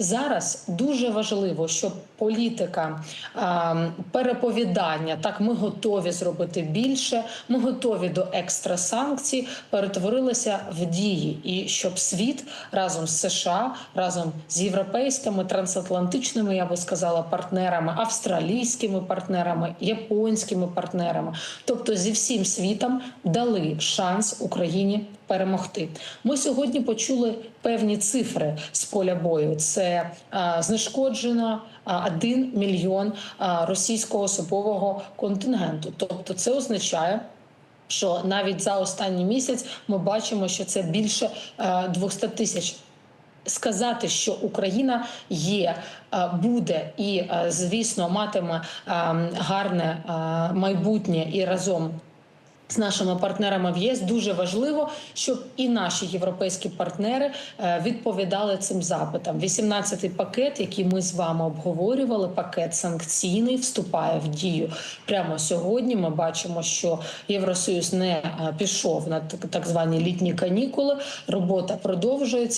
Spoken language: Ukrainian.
Зараз дуже важливо, щоб політика переповідання так ми готові зробити більше, ми готові до екстрасанкцій, перетворилася в дії, і щоб світ разом з США, разом з європейськими трансатлантичними, я би сказала, партнерами, австралійськими партнерами, японськими партнерами, тобто зі всім світом дали шанс Україні перемогти. Ми сьогодні почули певні цифри з поля бою. Це а, знешкоджено 1 мільйон а, російського особового контингенту. Тобто, це означає. Що навіть за останній місяць ми бачимо, що це більше е, 200 тисяч. Сказати, що Україна є, буде і, звісно, матиме гарне майбутнє і разом з нашими партнерами в ЄС дуже важливо, щоб і наші європейські партнери е, відповідали цим запитам. 18-й пакет, який ми з вами обговорювали, пакет санкційний, вступає в дію прямо сьогодні. Ми бачимо, що Євросоюз не е, пішов на так- так звані літні канікули. Робота продовжується.